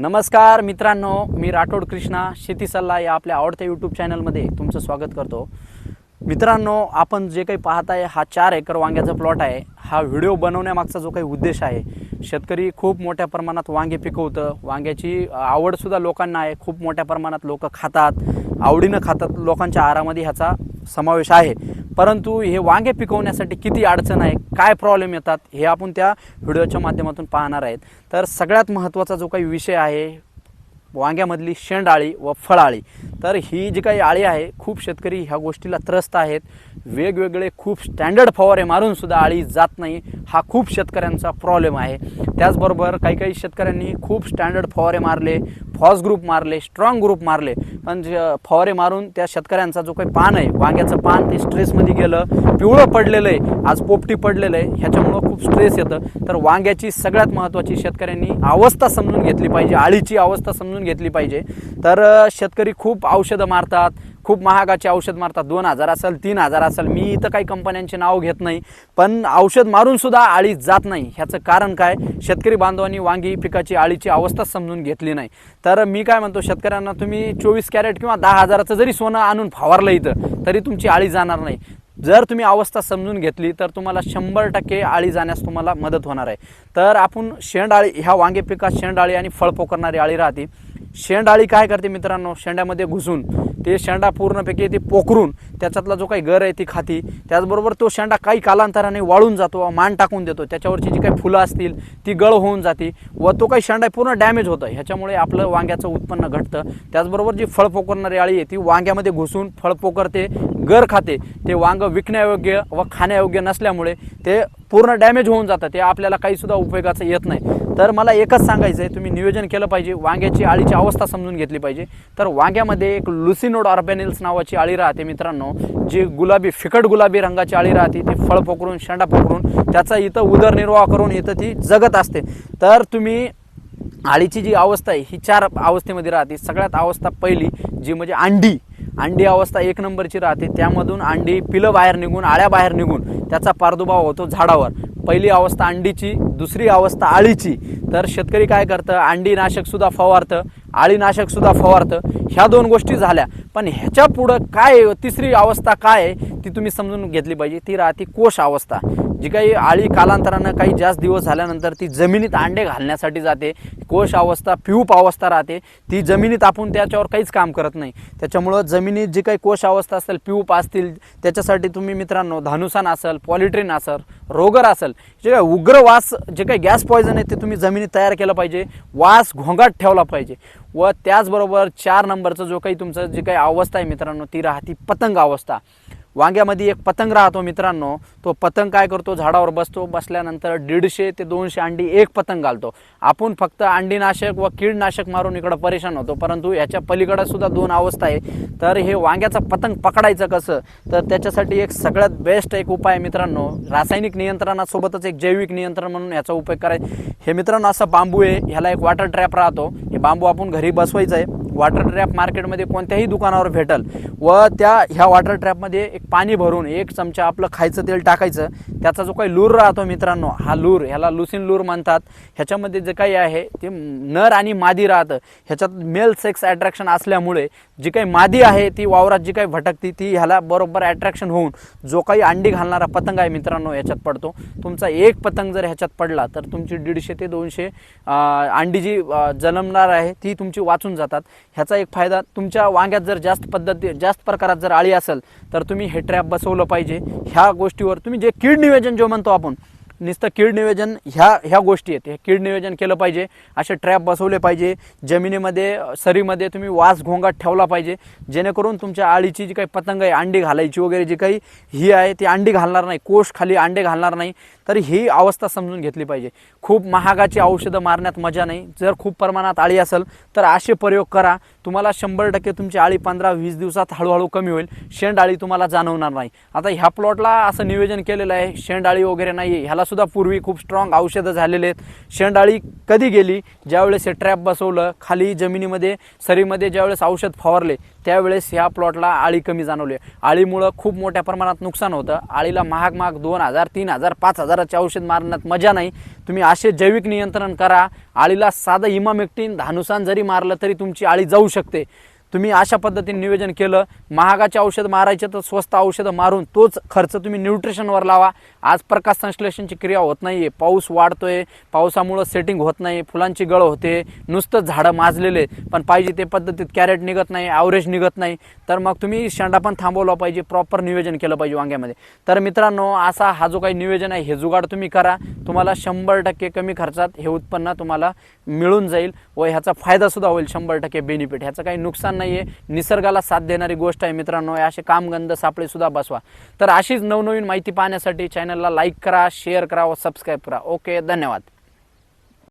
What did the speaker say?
नमस्कार मित्रांनो मी राठोड कृष्णा शेती सल्ला या आपल्या आवडत्या यूट्यूब चॅनलमध्ये तुमचं स्वागत करतो. मित्रांनो आपण जे काही पाहत आहे हा चार एकर वांग्याचा प्लॉट आहे. हा व्हिडिओ बनवण्यामागचा जो काही उद्देश आहे शेतकरी खूप मोठ्या प्रमाणात वांगे पिकवतं. वांग्याची आवडसुद्धा लोकांना आहे. खूप मोठ्या प्रमाणात लोक खातात. आवडीनं खातात. लोकांच्या आहारामध्ये ह्याचा समावेश आहे. परंतु हे वांगे पिकवण्यासाठी किती अडचण आहे काय प्रॉब्लेम येतात हे आपण त्या व्हिडिओच्या माध्यमातून पाहणार आहेत. तर सगळ्यात महत्त्वाचा जो काही विषय आहे वांग्यामधली शेंडाळी व फळाळी. तर ही जी काही आळी आहे खूप शेतकरी ह्या गोष्टीला त्रस्त आहेत. वेगवेगळे खूप स्टँडर्ड फवारे मारून सुद्धा आळी जात नाही. हा खूप शेतकऱ्यांचा प्रॉब्लेम आहे. त्याचबरोबर काही काही शेतकऱ्यांनी खूप स्टँडर्ड फवारे मारले फॉस ग्रुप मारले स्ट्रॉंग ग्रुप मारले. पण जे फवारे मारून त्या शेतकऱ्यांचा जो काही पान आहे वांग्याचं पान ते स्ट्रेसमध्ये गेलं पिवळं पडलेलं आहे. आज पोपटी पडलेलं आहे. ह्याच्यामुळं खूप स्ट्रेस येतं. तर वांग्याची सगळ्यात महत्त्वाची शेतकऱ्यांनी अवस्था समजून घेतली पाहिजे. आळीची अवस्था समजून घेतली पाहिजे. तर शेतकरी खूप औषधं मारतात खूप महागाचे औषध मारतात. दोन हजार असेल तीन हजार असेल मी इथं काही कंपन्यांचे नाव घेत नाही. पण औषध मारून सुद्धा आळी जात नाही. ह्याचं कारण काय? शेतकरी बांधवांनी वांगी पिकाची आळीची अवस्था समजून घेतली नाही. तर मी काय म्हणतो शेतकऱ्यांना तुम्ही चोवीस कॅरेट किंवा दहा हजाराचं जरी सोनं आणून फावारलं इथं तरी तुमची आळी जाणार नाही. जर तुम्ही अवस्था समजून घेतली तर तुम्हाला शंभर टक्के आळी जाण्यास तुम्हाला मदत होणार आहे. तर आपण शेंडाळी ह्या वांगे पिकात शेंडाळी आणि फळ पोकरणारी आळी राहते. शेंडाळी काय करते मित्रांनो? शेंड्यामध्ये घुसून. ते शेंडा पूर्णपैकी ते पोखरून त्याच्यातला जो काही गर आहे ती खाती. त्याचबरोबर तो शेंडा काही कालांतराने वाळून जातो मान टाकून देतो. त्याच्यावरची जी काही फुलं असतील ती गळ होऊन जाते व तो काही शेंडा पूर्ण डॅमेज होतं. ह्याच्यामुळे आपलं वांग्याचं उत्पन्न घटतं. त्याचबरोबर जी फळ पोकरणारी आळी आहे ती वांग्यामध्ये घुसून फळ पोकरते गर खाते. ते वांग विकण्यायोग्य व खाण्यायोग्य नसल्यामुळे ते पूर्ण डॅमेज होऊन जातं ते आपल्याला काही सुद्धा उपयोगाचं येत नाही. तर मला एकच सांगायचं आहे तुम्ही नियोजन केलं पाहिजे. वांग्याची आळीची अवस्था समजून घेतली पाहिजे. तर वांग्यामध्ये एक लुसिनोड ऑर्बॅनिल्स नावाची आळी राहते मित्रांनो जी गुलाबी फिकट गुलाबी रंगाची आळी राहते. ती फळ पकडून शेंडा पकडून त्याचा इथं उदरनिर्वाह करून इथं ती जगत असते. तर तुम्ही आळीची जी अवस्था आहे ही चार अवस्थेमध्ये राहते. सगळ्यात अवस्था पहिली जी म्हणजे अंडी. अंडी अवस्था एक नंबरची राहते. त्यामधून अंडी पिलं बाहेर निघून आळ्या बाहेर निघून त्याचा प्रादुर्भाव होतो झाडावर. पहिली अवस्था अंडीची दुसरी अवस्था आळीची. तर शेतकरी काय करतं? अंडीनाशकसुद्धा फवारतं आळीनाशकसुद्धा फवारतं. ह्या दोन गोष्टी झाल्या. पण ह्याच्या पुढं काय तिसरी अवस्था काय आहे? ती तुम्ही समजून घेतली पाहिजे. ती राहते कोश अवस्था. जी काही आळी कालांतरानं काही जास्त दिवस झाल्यानंतर ती जमिनीत अंडे घालण्यासाठी जाते. कोश अवस्था प्यूप अवस्था राहते. ती जमिनीत आपण त्याच्यावर काहीच काम करत नाही. त्याच्यामुळं जमिनीत जी काही कोश अवस्था असेल प्यूप असतील त्याच्यासाठी तुम्ही मित्रांनो धानुसान असेल पॉलिट्रिन असेल रोगर असेल जे काही उग्र वास जे काही गॅस पॉयझन आहे ते तुम्ही जमिनीत तयार केलं पाहिजे. वास घोंगाट ठेवला पाहिजे. व त्याचबरोबर चार नंबरचं जो काही तुमचं जी काही अवस्था आहे मित्रांनो ती राहती पतंग अवस्था. वांग्यामध्ये एक पतंग राहतो मित्रांनो. तो पतंग काय करतो? झाडावर बसतो. बसल्यानंतर दीडशे ते दोनशे अंडी एक पतंग घालतो. आपण फक्त अंडीनाशक व कीडनाशक मारून इकडं परेशान होतो. परंतु याच्या पलीकडे सुद्धा दोन अवस्था आहे. तर हे वांग्याचा पतंग पकडायचं कसं? तर त्याच्यासाठी एक सगळ्यात बेस्ट एक उपाय आहे मित्रांनो. रासायनिक नियंत्रणासोबतच एक जैविक नियंत्रण म्हणून याचा उपयोग करायचा. हे मित्रांनो असं बांबू आहे. ह्याला एक वॉटर ट्रॅप राहतो. हे बांबू आपण घरी बसवायचं आहे. वॉटर ट्रॅप मार्केटमध्ये कोणत्याही दुकानावर भेटल व त्या ह्या वॉटर ट्रॅपमध्ये एक पाणी भरून एक चमचा आपलं खायचं तेल टाकायचं त्याचा जो काही लूर राहतो मित्रांनो हा लूर ह्याला लुसिन लूर म्हणतात. ह्याच्यामध्ये जे काही आहे ते नर आणि मादी राहतं. ह्याच्यात मेल सेक्स अट्रॅक्शन असल्यामुळे जी काही मादी आहे ती वावरात जी काही भटकती ती ह्याला बरोबर अट्रॅक्शन होऊन जो काही अंडी घालणारा पतंग आहे मित्रांनो ह्याच्यात पडतो. तुमचा एक पतंग जर ह्याच्यात पडला तर तुमची दीडशे ते दोनशे अंडी जी जन्मणार आहे ती तुमची वाचून जातात. ह्याचा एक फायदा तुमच्या वांग्यात जर जास्त पद्धती जास्त प्रकारात जर आळी असेल तर तुम्ही हे ट्रॅप बसवलं पाहिजे. ह्या गोष्टीवर तुम्ही जे कीड नियोजन जो म्हणतो आपण नुसतं कीड नियोजन ह्या ह्या गोष्टी आहेत. हे कीड नियोजन केलं पाहिजे. असे ट्रॅप बसवले पाहिजे. जमिनीमध्ये सरीमध्ये तुम्ही वास घोंगाट ठेवला पाहिजे. जेणेकरून तुमच्या आळीची जी काही पतंग आहे अंडी घालायची वगैरे जी काही ही आहे ती अंडी घालणार नाही. कोश खाली अंडे घालणार नाही. तर ही अवस्था समजून घेतली पाहिजे. खूप महागाची औषधं मारण्यात मजा नाही. जर खूप प्रमाणात आळी असेल तर असे प्रयोग करा. तुम्हाला शंभर टक्के तुमची आळी पंधरा वीस दिवसात हळूहळू कमी होईल. शेंड आळी तुम्हाला जाणवणार नाही. आता ह्या प्लॉटला असं नियोजन केलेलं आहे. शेंड आळी वगैरे नाही आहे ह्याला सुद्धा पूर्वी खूप स्ट्रॉंग औषधं झालेले आहेत. शेंडाळी कधी गेली? ज्यावेळेस हे ट्रॅप बसवलं खाली जमिनीमध्ये सरीमध्ये ज्यावेळेस औषध फवारले त्यावेळेस ह्या प्लॉटला आळी कमी जाणवली. आळीमुळं खूप मोठ्या प्रमाणात नुकसान होतं. आळीला महाग महाग दोन हजार तीन हजार पाच हजाराचे औषध मारण्यात मजा नाही. तुम्ही असे जैविक नियंत्रण करा. आळीला साधं इमामेक्टिन धानुसान जरी मारलं तरी तुमची आळी जाऊ शकते. तुम्ही अशा पद्धतीने नियोजन केलं. महागाचे औषध मारायचे तर स्वस्त औषधं मारून तोच खर्च तुम्ही न्यूट्रिशनवर लावा. आज प्रकाश संश्लेषणची क्रिया होत नाही आहे पाऊस वाढतोय. पावसामुळं सेटिंग होत नाही फुलांची गळ होते. नुसतं झाडं माजलेले. पण पाहिजे ते पद्धतीत कॅरेट निघत नाही ॲव्हरेज निघत नाही. तर मग तुम्ही शेंडा पण थांबवला पाहिजे. प्रॉपर नियोजन केलं पाहिजे वांग्यामध्ये. तर मित्रांनो असा हा जो काही नियोजन आहे हे जुगाड तुम्ही करा. तुम्हाला शंभर टक्के कमी खर्चात हे उत्पन्न तुम्हाला मिळून जाईल व ह्याचा फायदासुद्धा होईल शंभर टक्के बेनिफिट ह्याचं काही नुकसान नाही आहे निसर्गाला साथ देणारी गोष्ट आहे मित्रांनो. असे कामगंध सापळेसुद्धा बसवा. तर अशीच नवनवीन माहिती पाहण्यासाठी चॅनलला लाईक करा शेअर करा व सबस्क्राईब करा. ओके धन्यवाद.